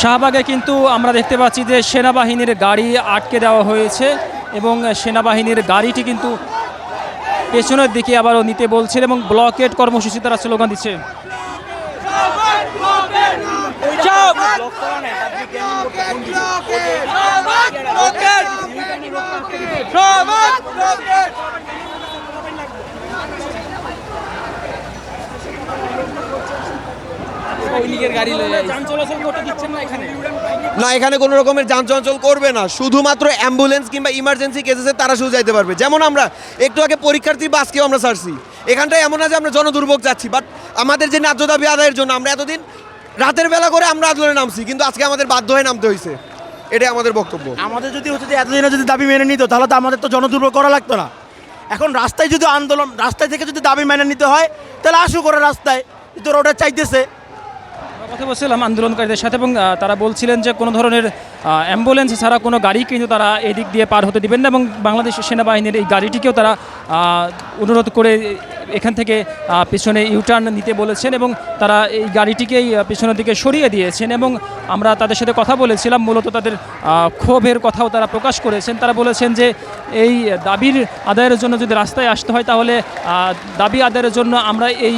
শাহবাগে কিন্তু আমরা দেখতে পাচ্ছি যে সেনাবাহিনীর গাড়ি আটকে দেওয়া হয়েছে এবং সেনাবাহিনীর গাড়িটি কিন্তু পেছনের দিকে আবারও নিতে বলছে এবং ব্লকেট কর্মসূচি তারা স্লোগান দিচ্ছে না এখানে? কোনো রকমের যান চলাচল করবে না। শুধুমাত্র অ্যাম্বুলেন্স কিংবা ইমার্জেন্সি কেসেসে তারা শুধু যাইতে পারবে। যেমন আমরা একটু আগে পরীক্ষার্থী বাসকেও আমরা ছাড়ছি। এখানটায় এমন না যে আমরা জনদুর্ভোগ যাচ্ছি বাট আমাদের যে ন্যায্য দাবি আদায়ের জন্য আমরা এতদিন রাতের বেলা করে আমরা আন্দোলনে নামছি কিন্তু আজকে আমাদের বাধ্য হয়ে নামতে হয়েছে। এটাই আমাদের বক্তব্য। আমাদের যদি হচ্ছে যে এতদিনে যদি দাবি মেনে নিত তাহলে তো আমাদের তো জনদুর্ভোগ করা লাগতো না। এখন রাস্তায় যদি আন্দোলন রাস্তায় থেকে যদি দাবি মেনে নিতে হয় তাহলে আসুক করে রাস্তায়। তো ওরা চাইতেছে। কথা বলছিলাম আন্দোলনকারীদের সাথে এবং তারা বলছিলেন যে কোনো ধরনের অ্যাম্বুলেন্স ছাড়া কোনো গাড়ি কিন্তু তারা এদিক দিয়ে পার হতে দিবেন না এবং বাংলাদেশ সেনাবাহিনীর এই গাড়িটিকেও তারা অনুরোধ করে এখান থেকে পিছনে ইউটার্ন নিতে বলেছেন এবং তারা এই গাড়িটিকেই পিছনের দিকে সরিয়ে দিয়েছেন এবং আমরা তাদের সাথে কথা বলেছিলাম, মূলত তাদের ক্ষোভের কথাও তারা প্রকাশ করেছেন। তারা বলেছেন যে এই দাবির আদায়ের জন্য যদি রাস্তায় আসতে হয় তাহলে দাবি আদায়ের জন্য আমরা এই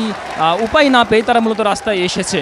উপায় না পেয়ে তারা মূলত রাস্তায় এসেছে।